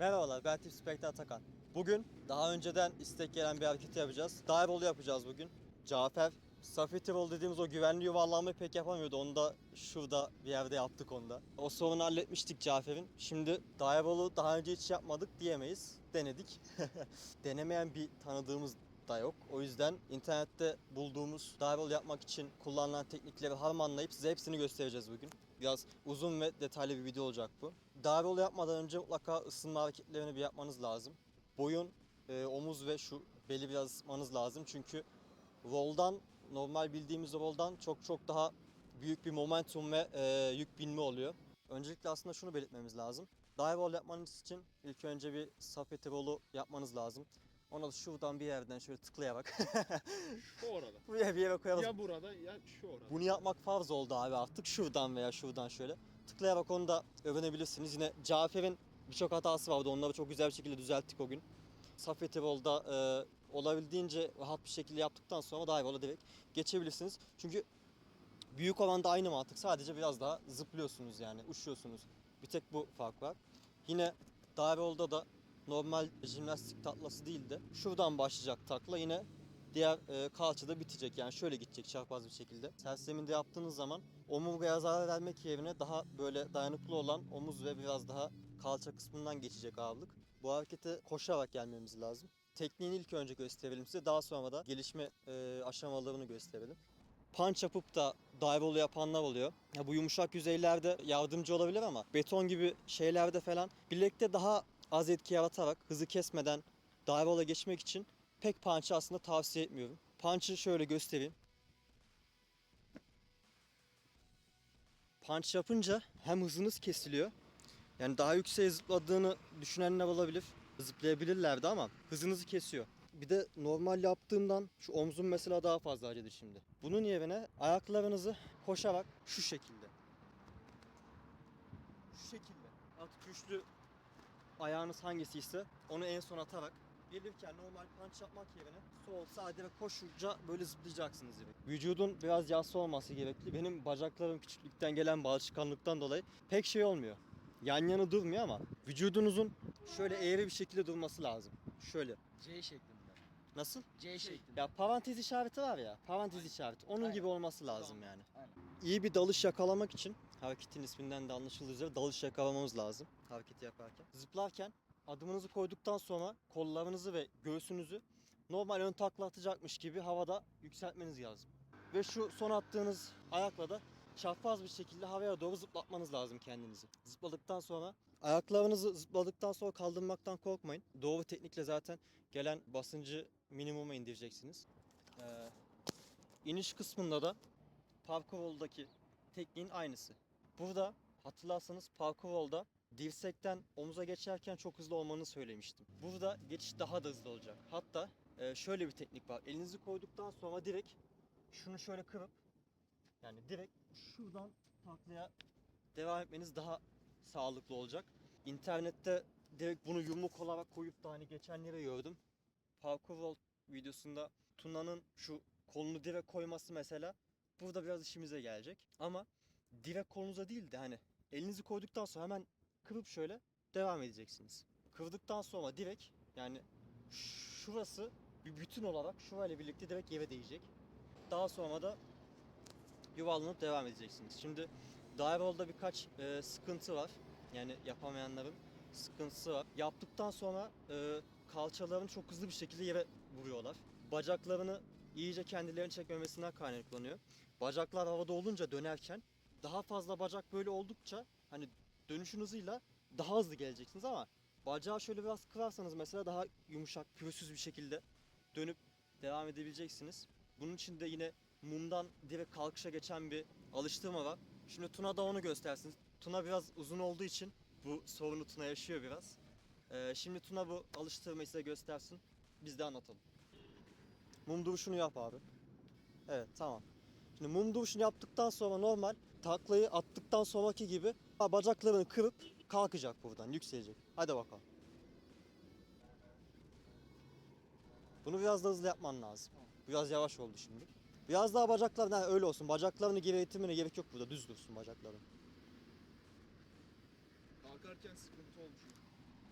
Merhabalar ben Tip Spectre Atakan. Bugün daha önceden istek gelen bir hareket yapacağız. Dive yapacağız bugün. Cafer Safety dediğimiz o güvenli yuvarlanmayı pek yapamıyordu. Onu da şurada bir yerde yaptık onda. O sorunu halletmiştik Cafer'in. Şimdi dive roll'u daha önce hiç yapmadık diyemeyiz. Denedik. Denemeyen bir tanıdığımız da yok. O yüzden internette bulduğumuz dive roll yapmak için kullanılan teknikleri harmanlayıp size hepsini göstereceğiz bugün. Biraz uzun ve detaylı bir video olacak bu. Roll yapmadan önce mutlaka ısınma hareketlerini bir yapmanız lazım. Boyun, e, omuz ve şu beli biraz ısıtmanız lazım. Çünkü roll'dan, normal bildiğimiz roll'dan çok çok daha büyük bir momentum ve e, yük binme oluyor. Öncelikle aslında şunu belirtmemiz lazım. Dive roll yapmanız için ilk önce bir safety roll'u yapmanız lazım. Ona da şuradan bir yerden şöyle tıklayarak Şu orada. buraya bir yere koyalım. Ya burada ya şu orada. Bunu yapmak farz oldu abi artık. Şuradan veya şuradan şöyle. Tıklayarak onu da öğrenebilirsiniz. Yine Cafer'in birçok hatası vardı. Onları çok güzel bir şekilde düzelttik o gün. Safety Roll'da e, olabildiğince rahat bir şekilde yaptıktan sonra dive roll'a direkt geçebilirsiniz. Çünkü büyük olan da aynı mantık. Sadece biraz daha zıplıyorsunuz yani. Uçuyorsunuz. Bir tek bu fark var. Yine dive roll'da da normal jimnastik taklası değil de şuradan başlayacak takla yine diğer e, kalçada bitecek. Yani şöyle gidecek çarpaz bir şekilde. Serseminde yaptığınız zaman omurgaya zarar vermek yerine daha böyle dayanıklı olan omuz ve biraz daha kalça kısmından geçecek ağırlık. Bu harekete koşarak gelmemiz lazım. Tekniğini ilk önce gösterelim size. Daha sonra da gelişme e, aşamalarını gösterelim. Punch yapıp da dive yapanlar oluyor. Ya bu yumuşak yüzeylerde yardımcı olabilir ama beton gibi şeylerde falan bilekte daha az etki yaratarak hızı kesmeden dive geçmek için pek punch'ı aslında tavsiye etmiyorum. Punch'ı şöyle göstereyim. Punch yapınca hem hızınız kesiliyor. Yani daha yükseğe zıpladığını düşünenler olabilir. Zıplayabilirlerdi ama hızınızı kesiyor. Bir de normal yaptığımdan şu omzum mesela daha fazla acıdı şimdi. Bunun yerine ayaklarınızı koşarak şu şekilde. Şu şekilde. Artık güçlü ayağınız hangisiyse onu en son atarak gelirken normal punch yapmak yerine sol sağ ve koşunca böyle zıplayacaksınız gibi. Vücudun biraz yassı olması gerekli. Benim bacaklarım küçüklükten gelen bağışıklıktan dolayı pek şey olmuyor. Yan yana durmuyor ama vücudunuzun şöyle eğri bir şekilde durması lazım. Şöyle. C şeklinde. Nasıl? C şeklinde. Ya parantez işareti var ya. Parantez işareti. Onun Aynen. gibi olması lazım yani. Aynen. İyi bir dalış yakalamak için hareketin isminden de anlaşıldığı üzere dalış yakalamamız lazım hareketi yaparken. Zıplarken adımınızı koyduktan sonra kollarınızı ve göğsünüzü normal ön takla atacakmış gibi havada yükseltmeniz lazım. Ve şu son attığınız ayakla da çapraz bir şekilde havaya doğru zıplatmanız lazım kendinizi. Zıpladıktan sonra ayaklarınızı zıpladıktan sonra kaldırmaktan korkmayın. Doğru teknikle zaten gelen basıncı minimuma indireceksiniz. Ee, iniş kısmında da parkur roll'daki tekniğin aynısı. Burada hatırlarsanız parkur roll'da dirsekten omuza geçerken çok hızlı olmanı söylemiştim. Burada geçiş daha da hızlı olacak. Hatta e, şöyle bir teknik var. Elinizi koyduktan sonra direkt şunu şöyle kırıp yani direkt şuradan taklaya devam etmeniz daha sağlıklı olacak. İnternette direkt bunu yumruk olarak koyup da hani geçenleri gördüm. Parkur roll videosunda Tuna'nın şu kolunu direkt koyması mesela burada biraz işimize gelecek. Ama direkt kolunuza değil de hani elinizi koyduktan sonra hemen kırıp şöyle devam edeceksiniz. Kırdıktan sonra direkt yani şurası bir bütün olarak şurayla birlikte direkt yere değecek. Daha sonra da yuvarlanıp devam edeceksiniz. Şimdi dive roll'da birkaç e, sıkıntı var. Yani yapamayanların sıkıntısı var. Yaptıktan sonra e, kalçalarını çok hızlı bir şekilde yere vuruyorlar. Bacaklarını iyice kendilerini çekmemesinden kaynaklanıyor. Bacaklar havada olunca dönerken daha fazla bacak böyle oldukça hani dönüşün hızıyla daha hızlı geleceksiniz ama bacağı şöyle biraz kırarsanız mesela daha yumuşak, pürüzsüz bir şekilde dönüp devam edebileceksiniz. Bunun için de yine mumdan direkt kalkışa geçen bir alıştırma var. Şimdi Tuna da onu göstersin. Tuna biraz uzun olduğu için bu sorunu Tuna yaşıyor biraz. Ee, şimdi Tuna bu alıştırmayı size göstersin. Biz de anlatalım. Mum duruşunu yap abi. Evet tamam. Şimdi mum duruşunu yaptıktan sonra normal taklayı attıktan sonraki gibi bacaklarını kırıp kalkacak buradan yükselecek. Hadi bakalım. Bunu biraz da hızlı yapman lazım. Biraz yavaş oldu şimdi. Biraz daha bacaklar ha, öyle olsun. Bacaklarını geri itirmene gerek yok burada. Düz dursun bacakların. Kalkarken sıkıntı olmuş.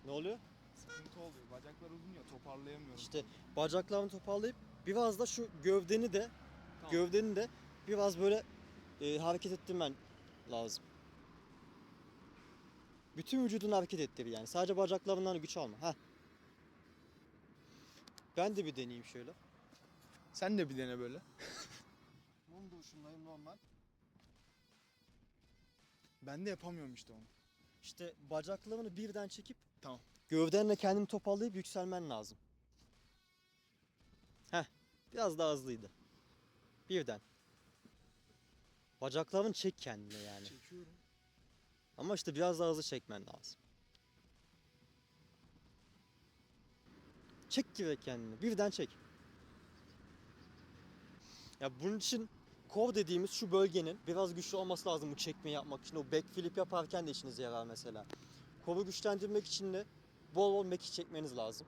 Ne oluyor? Sıkıntı oluyor. Bacaklar uzun ya toparlayamıyorum. İşte bacaklarını toparlayıp biraz da şu gövdeni de Tamam. gövdeni de biraz böyle e, hareket ettirmen lazım. Bütün vücudunu hareket ettir yani. Sadece bacaklarından güç alma. Heh. Ben de bir deneyeyim şöyle. Sen de bir dene böyle. Mum duruşundayım normal. Ben de yapamıyorum işte onu. İşte bacaklarını birden çekip Tamam. gövdenle kendini toparlayıp yükselmen lazım. Heh. Biraz daha hızlıydı. Birden. Bacaklarını çek kendine yani. Çekiyorum. Ama işte biraz daha hızlı çekmen lazım. Çek gibi kendini. Birden çek. Ya bunun için kov dediğimiz şu bölgenin biraz güçlü olması lazım bu çekmeyi yapmak için. O backflip yaparken de işinize yarar mesela. Kovu güçlendirmek için de bol bol meki çekmeniz lazım.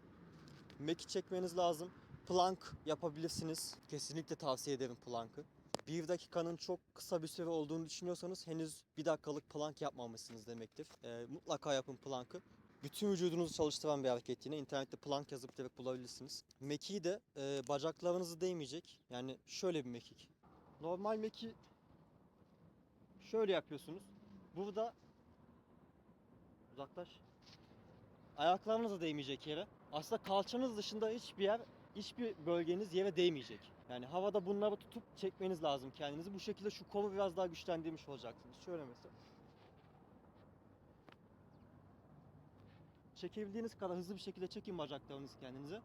Meki çekmeniz lazım. Plank yapabilirsiniz. Kesinlikle tavsiye ederim plank'ı. Bir dakikanın çok kısa bir süre olduğunu düşünüyorsanız henüz bir dakikalık plank yapmamışsınız demektir. Ee, mutlaka yapın plank'ı. Bütün vücudunuzu çalıştıran bir hareket yine. İnternette plank yazıp direkt bulabilirsiniz. Mekiği de e, bacaklarınızı değmeyecek. Yani şöyle bir mekik. Normal meki şöyle yapıyorsunuz. Burada uzaklaş. Ayaklarınız da değmeyecek yere. Aslında kalçanız dışında hiçbir yer, hiçbir bölgeniz yere değmeyecek. Yani havada bunları tutup çekmeniz lazım kendinizi. Bu şekilde şu kolu biraz daha güçlendirmiş olacaksınız. Şöyle mesela. Çekebildiğiniz kadar hızlı bir şekilde çekin bacaklarınızı kendinize.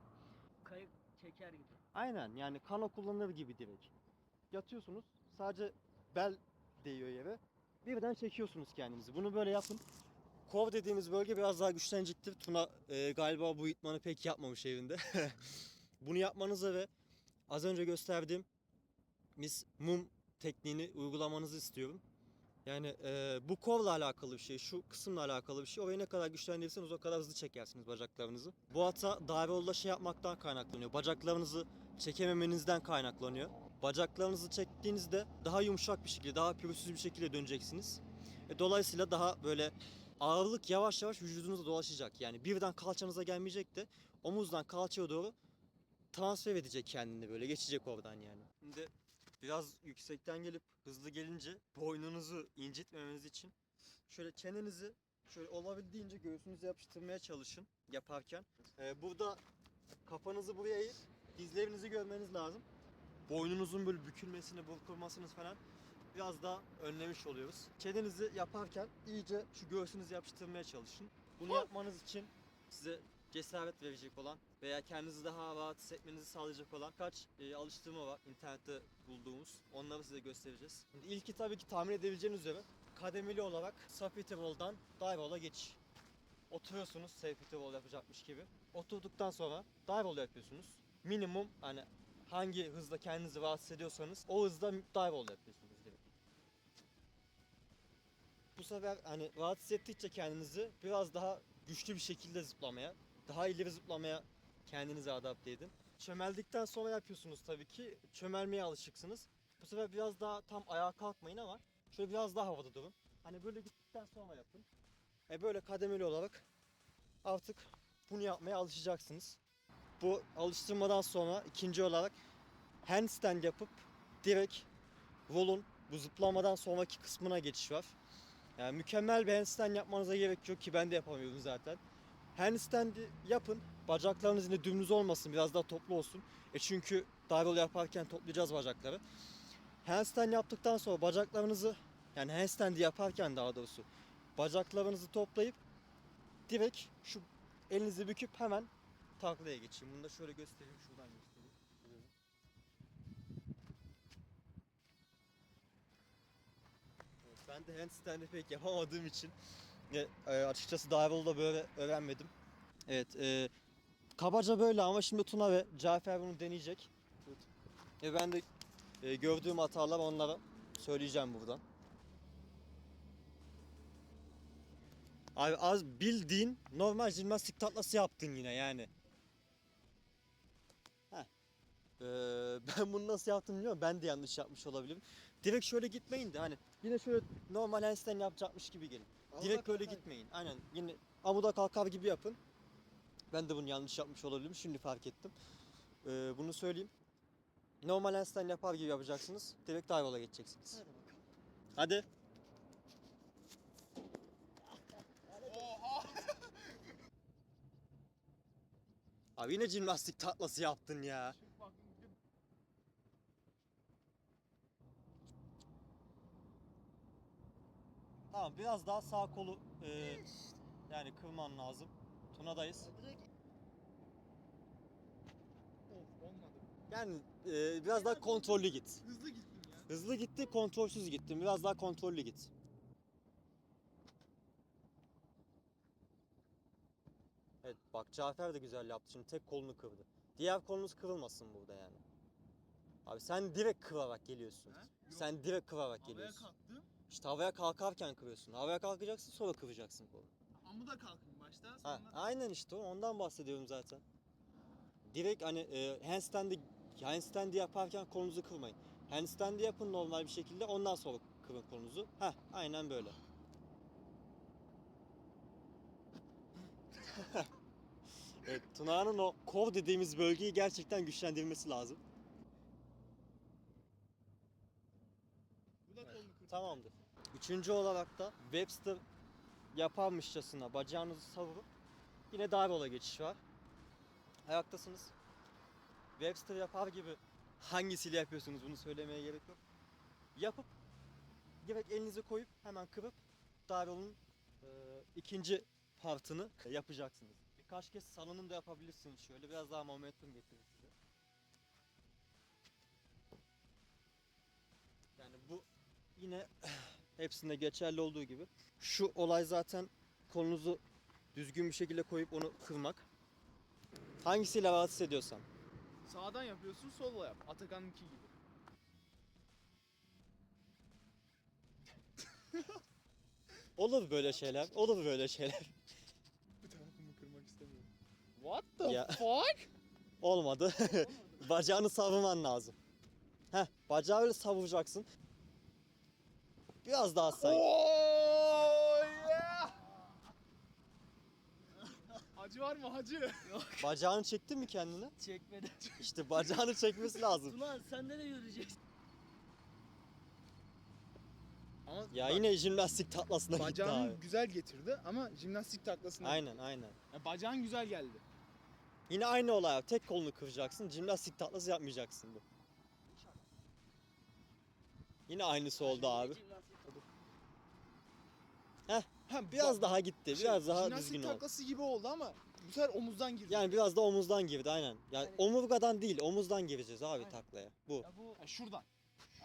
Kayık çeker gibi. Aynen yani kano kullanır gibi direkt. Yatıyorsunuz sadece bel değiyor yere. Birden çekiyorsunuz kendinizi. Bunu böyle yapın. Kov dediğimiz bölge biraz daha güçlenecektir. Tuna e, galiba bu itmanı pek yapmamış evinde. Bunu yapmanızı ve az önce gösterdiğim mis mum tekniğini uygulamanızı istiyorum. Yani e, bu kovla alakalı bir şey, şu kısımla alakalı bir şey. Orayı ne kadar güçlendirirseniz o kadar hızlı çekersiniz bacaklarınızı. Bu hata darbeolda şey yapmaktan kaynaklanıyor. Bacaklarınızı çekememenizden kaynaklanıyor. Bacaklarınızı çektiğinizde daha yumuşak bir şekilde, daha pürüzsüz bir şekilde döneceksiniz. E, dolayısıyla daha böyle ağırlık yavaş yavaş vücudunuza dolaşacak. Yani birden kalçanıza gelmeyecek de omuzdan kalçaya doğru transfer edecek kendini böyle geçecek oradan yani. Şimdi biraz yüksekten gelip hızlı gelince boynunuzu incitmemeniz için şöyle çenenizi şöyle olabildiğince göğsünüze yapıştırmaya çalışın yaparken. Ee, burada kafanızı buraya eğip dizlerinizi görmeniz lazım. Boynunuzun böyle bükülmesini, burkulmasını falan biraz daha önlemiş oluyoruz. Çenenizi yaparken iyice şu göğsünüzü yapıştırmaya çalışın. Bunu yapmanız için size cesaret verecek olan veya kendinizi daha rahat hissetmenizi sağlayacak olan kaç e, alıştırma var internette bulduğumuz. Onları size göstereceğiz. Şimdi ilki tabii ki tahmin edebileceğiniz üzere kademeli olarak Safety Wall'dan Dive Wall'a geçiş. Oturuyorsunuz Wall yapacakmış gibi. Oturduktan sonra Dive Wall yapıyorsunuz. Minimum hani hangi hızda kendinizi rahatsız ediyorsanız o hızda Dive Wall yapıyorsunuz direkt. Bu sefer hani rahatsız ettikçe kendinizi biraz daha güçlü bir şekilde zıplamaya, daha ileri zıplamaya kendinizi adapte edin. Çömeldikten sonra yapıyorsunuz tabii ki. Çömelmeye alışıksınız. Bu sefer biraz daha tam ayağa kalkmayın ama şöyle biraz daha havada durun. Hani böyle gittikten sonra yapın. E böyle kademeli olarak artık bunu yapmaya alışacaksınız. Bu alıştırmadan sonra ikinci olarak handstand yapıp direkt roll'un bu zıplamadan sonraki kısmına geçiş var. Yani mükemmel bir handstand yapmanıza gerek yok ki ben de yapamıyorum zaten. Handstand'i yapın. Bacaklarınız yine dümdüz olmasın. Biraz daha toplu olsun. E çünkü dive yaparken toplayacağız bacakları. Handstand yaptıktan sonra bacaklarınızı yani handstand'i yaparken daha doğrusu bacaklarınızı toplayıp direkt şu elinizi büküp hemen taklaya geçin. Bunu da şöyle göstereyim. Şuradan göstereyim. Evet, Ben de handstand'i pek yapamadığım için e, açıkçası dive böyle öğrenmedim. Evet, e, kabaca böyle ama şimdi Tuna ve Cafer bunu deneyecek. E, ben de e, gördüğüm hatalar onlara söyleyeceğim buradan. Abi az bildiğin normal jimnastik tatlası yaptın yine yani. Ee, ben bunu nasıl yaptım bilmiyorum. Ben de yanlış yapmış olabilirim. Direkt şöyle gitmeyin de hani yine şöyle normal handstand yapacakmış gibi gelin. Direkt böyle gitmeyin. Aynen. Yine amuda kalkar gibi yapın. Ben de bunu yanlış yapmış olabilirim. Şimdi fark ettim. Ee, bunu söyleyeyim. Normal handstand yapar gibi yapacaksınız. Direkt dive roll'a geçeceksiniz. Hadi. Abi yine jimnastik tatlası yaptın ya. Tamam biraz daha sağ kolu e, yani kırman lazım. Tuna'dayız. Of olmadı. Yani e, biraz daha kontrollü git. Hızlı gittim ya. Hızlı gitti, kontrolsüz gittin. Biraz daha kontrollü git. Evet bak Cafer de güzel yaptı. Şimdi tek kolunu kırdı. Diğer kolunuz kırılmasın burada yani. Abi sen direkt kırarak geliyorsun. Yok. Sen direkt kırarak Havaya geliyorsun. kalktım. İşte havaya kalkarken kırıyorsun. Havaya kalkacaksın sonra kıracaksın kolu. Amuda kalktım başta. Ha, Sonra aynen işte ondan bahsediyorum zaten. Direkt hani e, handstand'i handstand'i yaparken kolunuzu kırmayın. Handstand'i yapın normal bir şekilde ondan sonra kırın kolunuzu. Heh aynen böyle. evet Tuna'nın o kov dediğimiz bölgeyi gerçekten güçlendirmesi lazım. bu da kolunu kırdı. Tamamdır. Üçüncü olarak da Webster yaparmışçasına bacağınızı savurup yine darbola geçiş var. Ayaktasınız. Webster yapar gibi hangisiyle yapıyorsunuz bunu söylemeye gerek yok. Yapıp direkt elinizi koyup hemen kırıp darbolun e, ikinci partını yapacaksınız. Birkaç kez salınım da yapabilirsiniz şöyle biraz daha momentum getirir size. Yine hepsinde geçerli olduğu gibi şu olay zaten kolunuzu düzgün bir şekilde koyup onu kırmak. Hangisiyle rahatsız ediyorsan. Sağdan yapıyorsun solla yap. Atakan'ınki gibi. Olur böyle şeyler, olur böyle şeyler. Bu tarafımı kırmak istemiyorum. What the Ya. fuck? Olmadı. Bacağını savurman lazım. Heh, bacağı öyle savuracaksın. Biraz daha say. Oh yeah! Hacı var mı hacı? Bacağını çektin mi kendine? Çekmedi. İşte bacağını çekmesi lazım. Ulan sende de göreceksin. Ama Ya bak, yine jimnastik tatlasına gitti bacağını abi. güzel getirdi ama jimnastik taklasına. Aynen aynen. Ya bacağın güzel geldi. Yine aynı olay abi. Tek kolunu kıracaksın. Jimnastik tatlası yapmayacaksın bu. Yine aynısı oldu abi. Ha, Biraz bak, daha gitti. şey, Biraz daha jimnastik düzgün oldu. taklası gibi oldu ama bu sefer omuzdan girdi. Yani biraz da omuzdan girdi aynen. Yani Yani- omurgadan değil, omuzdan gireceğiz abi Aynen. taklaya. Bu. Ya bu Ya şuradan.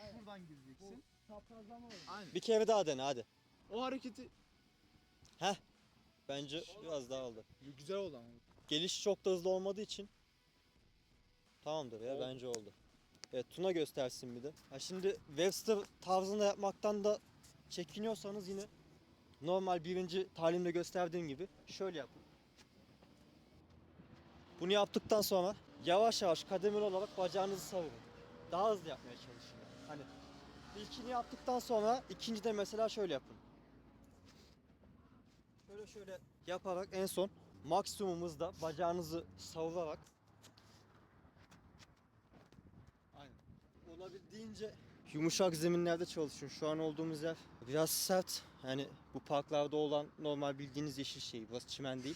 Aynen. Şuradan gireceksin. çaprazlama oldu. Aynen. Bir kere daha dene hadi. O hareketi Bence biraz daha oldu. güzel oldu ama. Geliş çok da hızlı olmadığı için tamamdır ya Oldu. bence oldu. Evet Tuna göstersin bir de. Ha şimdi Webster tarzında yapmaktan da çekiniyorsanız yine normal birinci talimde gösterdiğim gibi şöyle yapın. Bunu yaptıktan sonra yavaş yavaş kademeli olarak bacağınızı savurun. Daha hızlı yapmaya çalışın. Hani ilkini yaptıktan sonra ikinci de mesela şöyle yapın. Şöyle şöyle yaparak en son maksimumuzda bacağınızı savurarak Aynen. Olabildiğince yumuşak zeminlerde çalışın. Şu an olduğumuz yer biraz sert. Yani bu parklarda olan normal bildiğiniz yeşil şey. Burası çimen değil.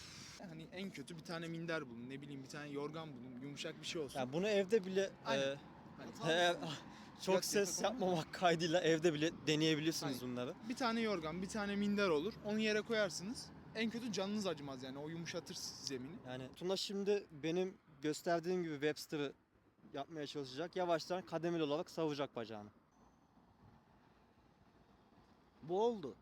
Hani en kötü bir tane minder bulun. Ne bileyim bir tane yorgan bulun. Yumuşak bir şey olsun. Yani bunu evde bile Aynen. e, Hani eğer çok ses yapmamak kaydıyla evde bile deneyebilirsiniz Aynen. bunları. bir tane yorgan, bir tane minder olur. Onu yere koyarsınız. En kötü canınız acımaz yani. O yumuşatır zemini. Yani Tuna şimdi benim gösterdiğim gibi Webster'ı yapmaya çalışacak. Yavaştan kademeli olarak savacak bacağını. Bu oldu.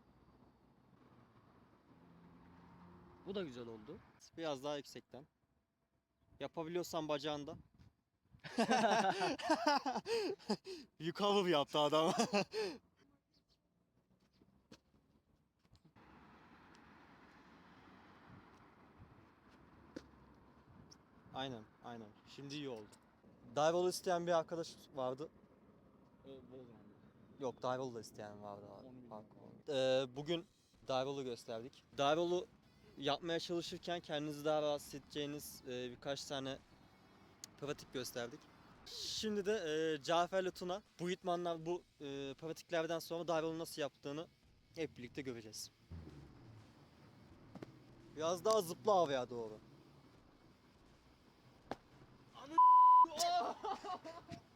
Bu da güzel oldu. Biraz daha yüksekten. Yapabiliyorsan bacağında. Yukarı yaptı adam. aynen, aynen. Şimdi iyi oldu. Dive isteyen bir arkadaş vardı. Yani. Yok dive da isteyen vardı abi. Ee, bugün Darolu gösterdik. Darolu yapmaya çalışırken kendinizi daha rahat hissedeceğiniz e, birkaç tane pratik gösterdik. Şimdi de e, Cafer'le Tuna bu itmanlar bu e, pratiklerden sonra Darolu nasıl yaptığını hep birlikte göreceğiz. Biraz daha zıpla havaya doğru.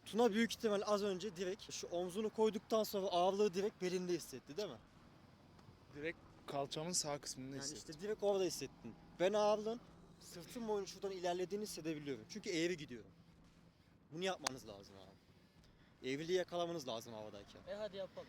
Tuna büyük ihtimal az önce direkt şu omzunu koyduktan sonra ağırlığı direkt belinde hissetti değil mi? Direkt kalçamın sağ kısmında Yani hissettim. işte direkt orada hissettin. Ben ağırlığın sırtım boyunca şuradan ilerlediğini hissedebiliyorum. Çünkü eğri gidiyorum. Bunu yapmanız lazım abi. Eğriliği yakalamanız lazım havadayken. E hadi yapalım.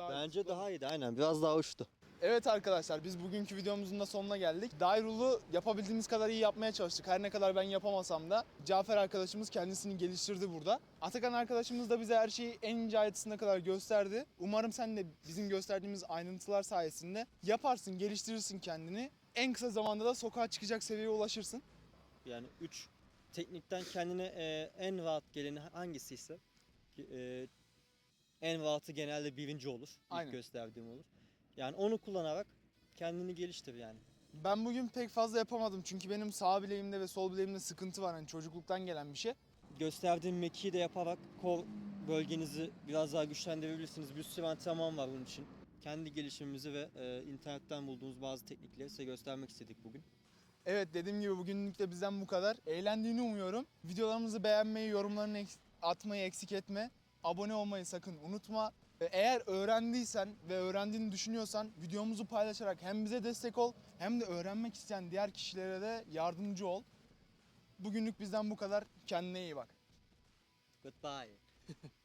Daha Bence daha iyiydi aynen. Biraz daha uçtu. Evet arkadaşlar biz bugünkü videomuzun da sonuna geldik. Dairulu yapabildiğimiz kadar iyi yapmaya çalıştık. Her ne kadar ben yapamasam da Cafer arkadaşımız kendisini geliştirdi burada. Atakan arkadaşımız da bize her şeyi en ince ayrıntısına kadar gösterdi. Umarım sen de bizim gösterdiğimiz ayrıntılar sayesinde yaparsın, geliştirirsin kendini. En kısa zamanda da sokağa çıkacak seviyeye ulaşırsın. Yani 3 teknikten kendine e, en rahat geleni hangisi ise e, en rahatı genelde birinci olur. İlk Aynen. gösterdiğim olur. Yani onu kullanarak kendini geliştir yani. Ben bugün pek fazla yapamadım çünkü benim sağ bileğimde ve sol bileğimde sıkıntı var. Hani çocukluktan gelen bir şey. gösterdiğim mekiği de yaparak kol bölgenizi biraz daha güçlendirebilirsiniz. Bir sürü antrenman var bunun için. Kendi gelişimimizi ve e, internetten bulduğumuz bazı teknikleri size göstermek istedik bugün. Evet dediğim gibi bugünlük de bizden bu kadar. Eğlendiğini umuyorum. Videolarımızı beğenmeyi, yorumlarını atmayı eksik etme. Abone olmayı sakın unutma. Eğer öğrendiysen ve öğrendiğini düşünüyorsan videomuzu paylaşarak hem bize destek ol hem de öğrenmek isteyen diğer kişilere de yardımcı ol. Bugünlük bizden bu kadar. Kendine iyi bak. Goodbye.